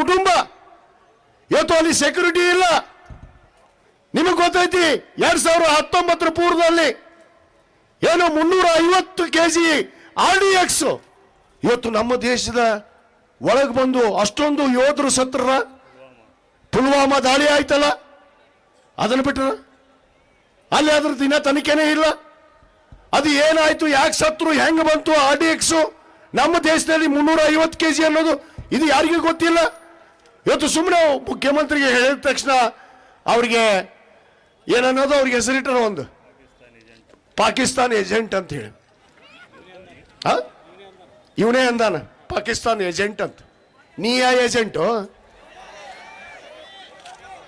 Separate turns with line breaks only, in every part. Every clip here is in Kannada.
ಕುಟುಂಬ. ಇವತ್ತು ಅಲ್ಲಿ ಸೆಕ್ಯೂರಿಟಿ ಇಲ್ಲ. ನಿಮಗೆ ಗೊತ್ತೈತಿ, ಎರಡ್ ಸಾವಿರ ಹತ್ತೊಂಬತ್ತರ ಪೂರ್ವದಲ್ಲಿ ಏನು ಮುನ್ನೂರ ಐವತ್ತು K G R D X ಇವತ್ತು ನಮ್ಮ ದೇಶದ ಒಳಗೆ ಬಂದು ಅಷ್ಟೊಂದು ಯೋಧರು ಸತ್ರರ ಪುಲ್ವಾಮಾ ದಾಳಿ ಆಯ್ತಲ್ಲ? ಅದನ್ನು ಬಿಟ್ರ? ಅಲ್ಲಿ ಅದ್ರ ದಿನ ತನಿಖೆನೇ ಇಲ್ಲ. ಅದು ಏನಾಯ್ತು, ಯಾಕೆ ಸತ್ರು, ಹೆಂಗ್ ಬಂತು ಆರ್ ಡಿ ಎಕ್ಸ್? ನಮ್ಮ ದೇಶದಲ್ಲಿ ಮುನ್ನೂರ ಐವತ್ತು ಕೆ ಜಿ ಅನ್ನೋದು ಇದು ಯಾರಿಗೂ ಗೊತ್ತಿಲ್ಲ. ಇವತ್ತು ಸುಮ್ಮನೆ ಮುಖ್ಯಮಂತ್ರಿಗೆ ಹೇಳಿದ ತಕ್ಷಣ ಅವ್ರಿಗೆ ಏನನ್ನೋದು ಅವ್ರಿಗೆ ಹೆಸರಿಟ್ಟರು ಒಂದು. ಪಾಕಿಸ್ತಾನ್ ಏಜೆಂಟ್ ಅಂತ ಹೇಳಿ. ಇವನೇ ಅಂದಾನ, ಪಾಕಿಸ್ತಾನ್ ಏಜೆಂಟ್ ಅಂತ. ನೀ ಯಾ ಏಜೆಂಟು?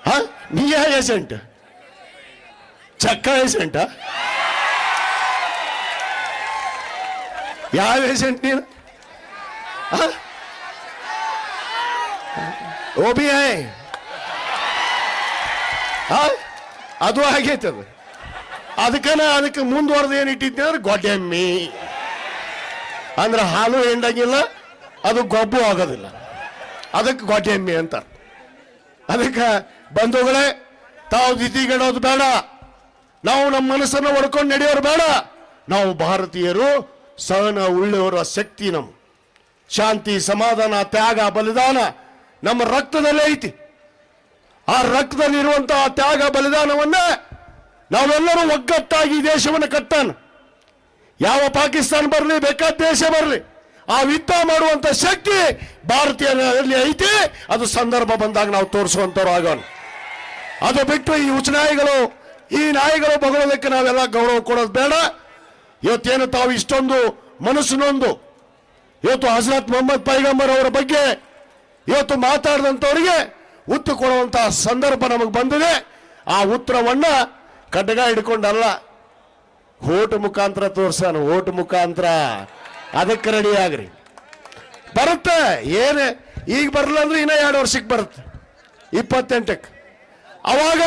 ಹ ನೀ ಯಾ ಏಜೆಂಟ್? ಚಕ್ಕ ಏಜೆಂಟಾ? ಯಾವ ಏಜೆಂಟ್ ನೀನು? ಹ? ಬಿ ಐ ಹ? ಅದು ಆಗೈತೆ ಅದು. ಅದಕ್ಕನ ಅದಕ್ಕೆ ಮುಂದುವರೆದು ಏನು ಇಟ್ಟಿದ್ದೆ ಅಂದ್ರೆ ಗೊಡ್ಡೆಮ್ಮಿ. ಅಂದ್ರೆ ಹಾಲು ಹೆಂಡಂಗಿಲ್ಲ, ಅದು ಗೊಬ್ಬು ಆಗೋದಿಲ್ಲ. ಅದಕ್ಕೆ ಗೊಡ್ಡೆಮ್ಮಿ ಅಂತ ಅದಕ್ಕೆ ಬಂಧುಗಳೇ, ತಾವು ದಿತಿಗಿಡೋದು ಬೇಡ. ನಾವು ನಮ್ಮ ಮನಸ್ಸನ್ನು ಒಡ್ಕೊಂಡು ನಡೆಯೋರು ಬೇಡ. ನಾವು ಭಾರತೀಯರು, ಸಹನ ಉಳ್ಳವರ ಶಕ್ತಿ ನಮ್ಮ ಶಾಂತಿ, ಸಮಾಧಾನ, ತ್ಯಾಗ, ಬಲಿದಾನ. ನಮ್ಮ ರಕ್ತದಲ್ಲೇ ಐತಿ. ಆ ರಕ್ತದಲ್ಲಿರುವಂತಹ ತ್ಯಾಗ ಬಲಿದಾನವನ್ನ ನಾವೆಲ್ಲರೂ ಒಗ್ಗಟ್ಟಾಗಿ ದೇಶವನ್ನು ಕಟ್ಟಾನ. ಯಾವ ಪಾಕಿಸ್ತಾನ ಬರಲಿ, ಬೇಕಾದ ದೇಶ ಬರಲಿ, ಆ ಯುದ್ಧ ಮಾಡುವಂತ ಶಕ್ತಿ ಭಾರತೀಯರಲ್ಲಿ ಐತಿ. ಅದು ಸಂದರ್ಭ ಬಂದಾಗ ನಾವು ತೋರಿಸುವಂತವ್ರು ಆಗೋಣ. ಅದು ಬಿಟ್ಟು ಈ ಉಚನಾಯಿಗಳು ನಾಯಿಗಳು, ಈ ನಾಯಿಗಳು ಬಗಳೋದಕ್ಕೆ ನಾವೆಲ್ಲ ಗೌರವ ಕೊಡೋದು ಬೇಡ. ಇವತ್ತೇನು ತಾವು ಇಷ್ಟೊಂದು ಮನಸ್ಸಿನೊಂದು ಇವತ್ತು ಹಜರತ್ ಮೊಹಮ್ಮದ್ ಪೈಗಂಬರ್ ಅವರ ಬಗ್ಗೆ ಇವತ್ತು ಮಾತಾಡಿದಂಥವರಿಗೆ ಉತ್ತರ ಕೊಡುವಂತಹ ಸಂದರ್ಭ ನಮಗೆ ಬಂದಿದೆ. ಆ ಉತ್ತರವನ್ನು ಕಡ್ಡಗ ಹಿಡ್ಕೊಂಡಲ್ಲ, ಓಟ್ ಮುಖಾಂತರ ತೋರ್ಸಾನ ಓಟ್ ಮುಖಾಂತರ. ಅದಕ್ಕೆ ರೆಡಿ ಬರುತ್ತೆ, ಏನು, ಈಗ ಬರಲ್ಲ ಅಂದ್ರೆ ಇನ್ನ ಎರಡು ವರ್ಷಕ್ಕೆ ಬರುತ್ತೆ, ಇಪ್ಪತ್ತೆಂಟಕ್ಕೆ. ಅವಾಗ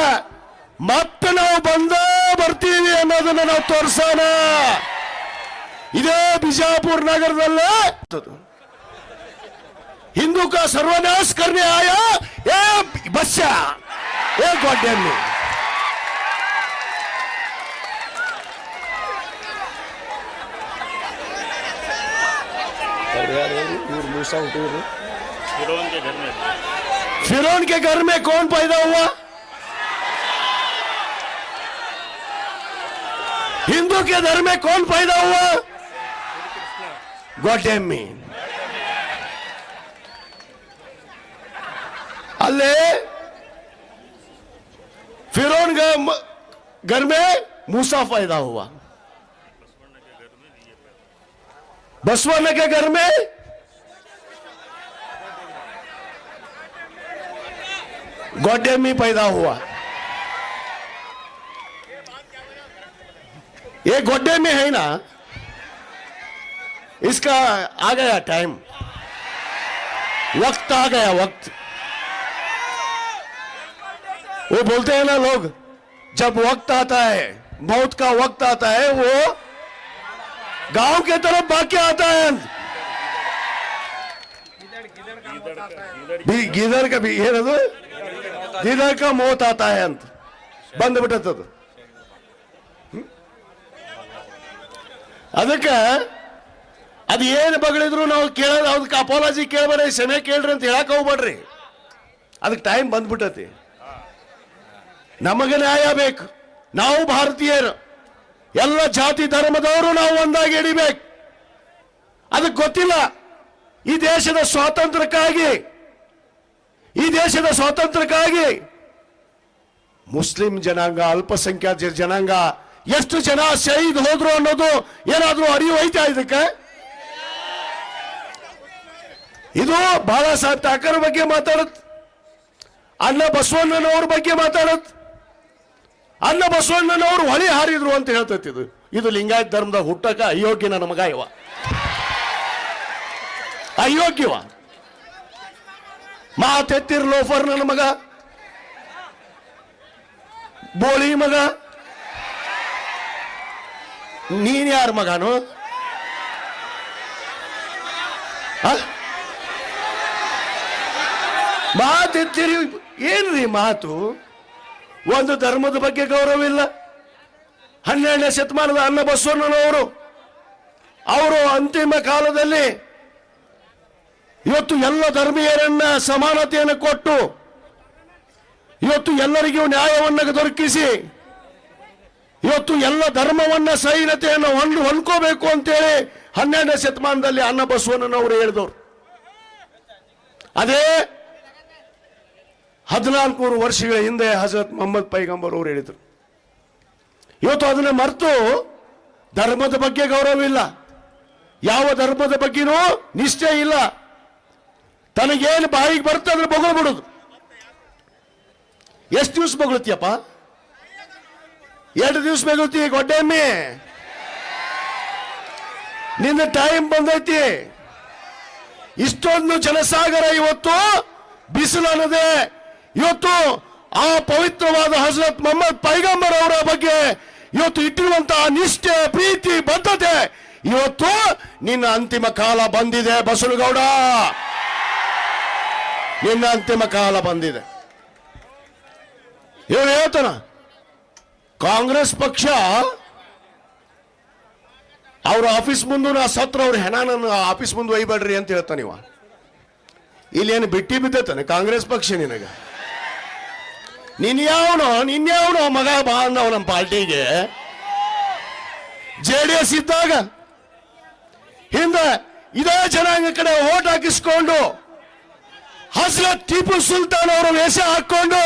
ಮತ್ತೆ ನಾವು ಬಂದೇ ಬರ್ತೀವಿ ಅನ್ನೋದನ್ನ ನಾವು ತೋರ್ಸೋಣ. ಇದೇ ಬಿಜಾಪುರ ನಗರದಲ್ಲೇ. हिंदू का सर्वनाश करने आया ये बच्चा ये गॉडेम में
फिर के घर में
के घर में कौन पैदा हुआ? हिंदू के घर में कौन पैदा हुआ? गॉडेम मीन अल्ले फिरौन घर में मूसा पैदा हुआ। बसवन्न के घर में गोडेमी पैदा हुआ। ये गोड्डे में है ना? इसका आ गया टाइम वक्त आ गया वक्त। वो बोलते हैं ना लोग जब वक्त आता है मौत का वक्त आता है वो गांव के तरफ भाग के आता है ಬಿ- ಗಿದರ್ का भी ಏನದು ಗಿದರ್ का ಮೌತ್ आता है ಅಂತ ಬಂದ್ಬಿಟ್ಟದ್ದು ಅದಕ್ಕೆ ಅದು ಏನು ಬಗಳಿದ್ರು ನಾವು ಕೇಳೋದು ಅದಕ್ಕೆ ಅಪಾಲಜಿ ಕೇಳ್ಬೇಡ್ರಿ ಕ್ಷಮೆ ಕೇಳ್ರಿ ಅಂತ ಹೇಳಕ್ ಹೋಗ್ಬೇಡ್ರಿ ಅದಕ್ಕೆ ಟೈಮ್ ಬಂದ್ಬಿಟ್ಟತಿ ನಮಗೆ ನ್ಯಾಯ ಬೇಕು. ನಾವು ಭಾರತೀಯರು. ಎಲ್ಲ ಜಾತಿ ಧರ್ಮದವರು ನಾವು ಒಂದಾಗಿ ಹಿಡಿಬೇಕು. ಅದಕ್ಕೆ ಗೊತ್ತಿಲ್ಲ. ಈ ದೇಶದ ಸ್ವಾತಂತ್ರ್ಯಕ್ಕಾಗಿ, ಈ ದೇಶದ ಸ್ವಾತಂತ್ರ್ಯಕ್ಕಾಗಿ ಮುಸ್ಲಿಂ ಜನಾಂಗ, ಅಲ್ಪಸಂಖ್ಯಾತ ಜನಾಂಗ, ಎಷ್ಟು ಜನ ಶಹೀದ್ ಹೋದ್ರು ಅನ್ನೋದು ಏನಾದರೂ ಅರಿವು ಐತಾ ಇದಕ್ಕೆ? ಇದು ಬಾಳಾ ಸಾಹೇಬ್ ಠಾಕರ್ ಬಗ್ಗೆ ಮಾತಾಡತ್ ಅಣ್ಣ ಬಸವಣ್ಣನವ್ರ ಬಗ್ಗೆ ಮಾತಾಡತ್ ಅಣ್ಣ ಬಸವಣ್ಣನವರು ಹೊಳಿ ಹಾರಿದ್ರು ಅಂತ ಹೇಳ್ತೈತಿ ಇದು. ಇದು ಲಿಂಗಾಯತ್ ಧರ್ಮದ ಹುಟ್ಟಕ ಅಯೋಗ್ಯನ ಮಗ ಇವ. ಅಯೋಗ್ಯವ. ಮಾತೆತ್ತಿರ್ ಲೋಫರ್ ನನ್ನ ಮಗ ಬೋಳಿ ಮಗ. ನೀನ್ ಯಾರ ಮಗನು? ಮಾತೆತ್ತಿರಿ, ಏನ್ರಿ ಮಾತು? ಒಂದು ಧರ್ಮದ ಬಗ್ಗೆ ಗೌರವ ಇಲ್ಲ ಹನ್ನೆರಡನೇ ಶತಮಾನದ ಅನ್ನ ಬಸವಣ್ಣನವರು, ಅವರು ಅಂತಿಮ ಕಾಲದಲ್ಲಿ ಇವತ್ತು ಎಲ್ಲ ಧರ್ಮೀಯರನ್ನ ಸಮಾನತೆಯನ್ನು ಕೊಟ್ಟು, ಇವತ್ತು ಎಲ್ಲರಿಗೂ ನ್ಯಾಯವನ್ನ ದೊರಕಿಸಿ, ಇವತ್ತು ಎಲ್ಲ ಧರ್ಮವನ್ನ ಸಹೀನತೆಯನ್ನು ಹೊಂದು, ಹೊಂದ್ಕೋಬೇಕು ಅಂತೇಳಿ ಹನ್ನೆರಡನೇ ಶತಮಾನದಲ್ಲಿ ಅನ್ನ ಬಸವಣ್ಣನವರು ಹೇಳಿದವರು. ಅದೇ ಹದಿನಾಲ್ಕೂರು ವರ್ಷಗಳ ಹಿಂದೆ ಹಜರತ್ ಮೊಹಮ್ಮದ್ ಪೈಗಂಬರ್ ಅವರು ಹೇಳಿದರು. ಇವತ್ತು ಅದನ್ನ ಮರೆತು ಧರ್ಮದ ಬಗ್ಗೆ ಗೌರವ ಇಲ್ಲ. ಯಾವ ಧರ್ಮದ ಬಗ್ಗೆನೂ ನಿಷ್ಠೆ ಇಲ್ಲ. ತನಗೇನು ಬಾಯಿಗೆ ಬರುತ್ತೆ ಅದ್ರ ಬಿಡೋದು ಎಷ್ಟು ದಿವಸ ಬಗಳತಿಯಪ್ಪ? ಎರಡು ದಿವಸ ಬೊಗಳ್ತಿ ಗೊಡ್ಡೆಮ್ಮಿ ನಿನ್ನ ಟೈಮ್ ಬಂದೈತಿ. ಇಷ್ಟೊಂದು ಜನಸಾಗರ ಇವತ್ತು ಬಿಸಿಲು ಅನ್ನದೆ ಇವತ್ತು ಆ ಪವಿತ್ರವಾದ ಹಜರತ್ ಮೊಹಮ್ಮದ್ ಪೈಗಂಬರ್ ಅವರ ಬಗ್ಗೆ ಇವತ್ತು ಇಟ್ಟಿರುವಂತಹ ನಿಷ್ಠೆ, ಪ್ರೀತಿ, ಬದ್ಧತೆ ಇವತ್ತು ನಿನ್ನ ಅಂತಿಮ ಕಾಲ ಬಂದಿದೆ, ಬಸವನಗೌಡ. ನಿನ್ನ ಅಂತಿಮ ಕಾಲ ಬಂದಿದೆ. ಇವನು ಹೇಳ್ತಾನ, ಕಾಂಗ್ರೆಸ್ ಪಕ್ಷ ಅವ್ರ ಆಫೀಸ್ ಮುಂದೆ ನಾ ಸತ್ರ ಅವ್ರ ಹೆಣ ನನ್ನ ಆಫೀಸ್ ಮುಂದೆ ಒಯ್ಬೇಡ್ರಿ ಅಂತ ಹೇಳ್ತಾನೆ ಇವ. ಏನು ಬಿಟ್ಟಿ ಬಿದ್ದತಾನೆ ಕಾಂಗ್ರೆಸ್ ಪಕ್ಷ ನಿನಗ? ನೀನ್ ಯಾವನೋ ನಿನ್ಯಾವನೋ ಮಗ ಬಾ ಅಂದವ ನಮ್ಮ ಪಾರ್ಟಿಗೆ? ಜೆ ಡಿ ಎಸ್ ಇದ್ದಾಗ. ಹಿಂದೆ ಇದೇ ಜನಾಂಗ ಕಡೆ ಓಟ್ ಹಾಕಿಸ್ಕೊಂಡು ಹಸ್ರತ್ ಟಿಪ್ಪು ಸುಲ್ತಾನ್ ಅವರು ವೇಷ ಹಾಕೊಂಡು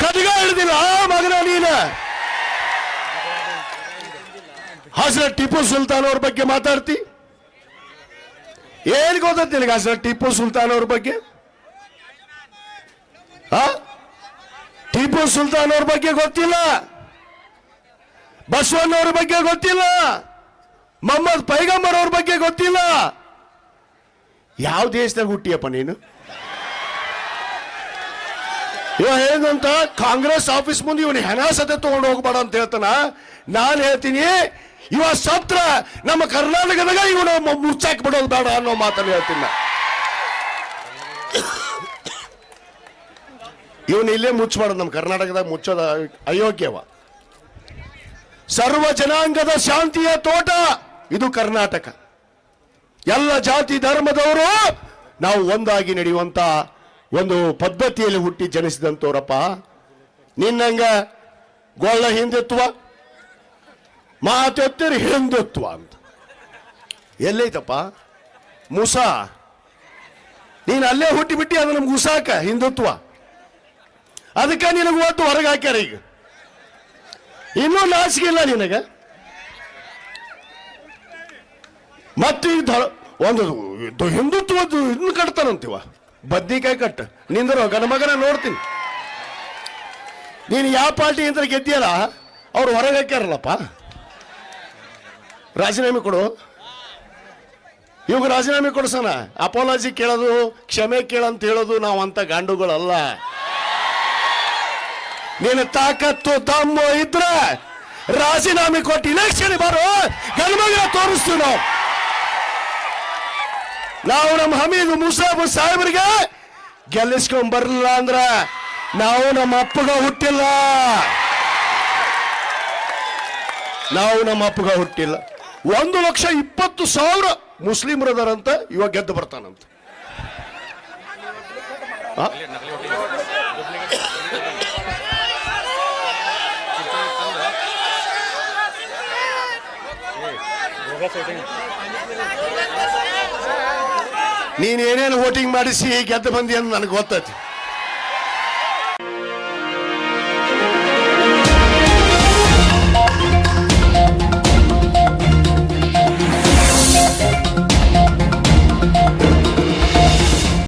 ಕದಗ ಹಿಡಿದಿಲ್ಲ, ಆ ಮಗನ ನೀನ. ಹಸ್ರತ್ ಟಿಪ್ಪು ಸುಲ್ತಾನ್ ಅವ್ರ ಬಗ್ಗೆ ಮಾತಾಡ್ತಿ? ಏನ್ ಗೊತ್ತ ನಿನಗೆ ಹಸ್ರತ್ ಟಿಪ್ಪು ಸುಲ್ತಾನ್ ಅವ್ರ ಬಗ್ಗೆ? ಆ? ಟಿಪ್ಪು ಸುಲ್ತಾನ್ ಅವ್ರ ಬಗ್ಗೆ ಗೊತ್ತಿಲ್ಲ. ಬಸವಣ್ಣವ್ರ ಬಗ್ಗೆ ಗೊತ್ತಿಲ್ಲ. ಮೊಹಮ್ಮದ್ ಪೈಗಂಬರ್ ಅವ್ರ ಬಗ್ಗೆ ಗೊತ್ತಿಲ್ಲ. ಯಾವ ದೇಶದಾಗ ಹುಟ್ಟಿಯಪ್ಪ ನೀನು? ಇವ ಏನಂತ ಕಾಂಗ್ರೆಸ್ ಆಫೀಸ್ ಮುಂದೆ ಇವನು ಹೆಣ ಸತೆ ತಗೊಂಡು ಹೋಗ್ಬೇಡ ಅಂತ ಹೇಳ್ತಾನ. ನಾನು ಹೇಳ್ತೀನಿ, ಇವ ಸತ್ರ ನಮ್ಮ ಕರ್ನಾಟಕದಾಗ ಇವನು ಮುಚ್ಚಾಕ್ ಬಿಡೋದು ಬೇಡ ಅನ್ನೋ ಮಾತನ್ನು ಹೇಳ್ತೀನಿ. ಇವನು ಇಲ್ಲೇ ಮಾಡೋದು ನಮ್ಮ ಕರ್ನಾಟಕದಾಗ ಮುಚ್ಚೋದ ಅಯೋಗ್ಯವ. ಸರ್ವ ಜನಾಂಗದ ಶಾಂತಿಯ ತೋಟ ಇದು ಕರ್ನಾಟಕ. ಎಲ್ಲ ಜಾತಿ ಧರ್ಮದವರು ನಾವು ಒಂದಾಗಿ ನಡೆಯುವಂತ ಒಂದು ಪದ್ಧತಿಯಲ್ಲಿ ಹುಟ್ಟಿ ಜನಿಸಿದಂಥವ್ರಪ್ಪ ನಿನ್ನಂಗ ಗೊಳ್ಳ ಹಿಂದುತ್ವ, ಮಾತೆತ್ತಿರ ಹಿಂದುತ್ವ ಅಂತ. ಎಲ್ಲೈತಪ್ಪ? ಮುಸಾ. ನೀನು ಅಲ್ಲೇ ಹುಟ್ಟಿಬಿಟ್ಟಿ, ಅದು ನಮ್ಗೆ ಉಸಾಕ, ಹಿಂದುತ್ವ. ಅದಕ್ಕೆ ನಿನಗೆ ಒಟ್ಟು ಹೊರಗೆ ಹಾಕ್ಯಾರ ಈಗ? ಇನ್ನೂ ನಾಚಿಕಿಲ್ಲ ನಿನಗೆ? ಮತ್ತೆ ಈ ಧ- ಒಂದು ಹಿಂದುತ್ವದ್ದು ಇದನ್ನು ಕಟ್ತಾನಂತೀವ. ಬದ್ನಿಕಾಯಿ ಕಟ್ಟ. ನಿಂದರು ಗಣಮಗನ ನೋಡ್ತೀನಿ. ನೀನು ಯಾವ ಪಾರ್ಟಿ ಅಂತ ಗೆದ್ದಿಯಲ್ಲ, ಅವ್ರು ಹೊರಗೆ ಹಾಕ್ಯಾರಲ್ಲಪ್ಪ? ರಾಜೀನಾಮೆ ಕೊಡು. ಇವಾಗ ರಾಜೀನಾಮೆ ಕೊಡ್ಸೋಣ. ಅಪಾಲಜಿ ಕೇಳೋದು, ಕ್ಷಮೆ ಕೇಳಂತ ಹೇಳೋದು ನಾವು ಅಂತ ಗಾಂಡುಗಳಲ್ಲ. ನೀನು ತಾಕತ್ತು ದಮ್ಮು ಇದ್ರೆ ರಾಜೀನಾಮೆ ಕೊಟ್ಟು ಇಲೆಕ್ಷನ್ ಬರೋ ಗಣಮಗ ತೋರಿಸ್ತೀವಿ ನಾವು. ನಾವು ನಮ್ಮ ಹಮೀದ್ ಮುಸಾಬು ಸಾಹೇಬ್ರಿಗೆ ಗೆಲ್ಲಿಸ್ಕೊಂಡ್ ಬರಲಿಲ್ಲ ಅಂದ್ರ ನಾವು ನಮ್ಮ ಅಪ್ಪಗ ಹುಟ್ಟಿಲ್ಲ. ನಾವು ನಮ್ಮ ಅಪ್ಪಗ ಹುಟ್ಟಿಲ್ಲ. ಒಂದು ಲಕ್ಷ ಇಪ್ಪತ್ತು ಸಾವಿರ ಮುಸ್ಲಿಮರದಾರಂತ ಇವಾಗ ಗೆದ್ದು ಬರ್ತಾನಂತ. ಆ? ನೀನ್ ಏನೇನು ವೋಟಿಂಗ್ ಮಾಡಿಸಿ ಗೆದ್ದು ಬಂದಿ ಅಂತ ನನಗೆ ಗೊತ್ತೈತಿ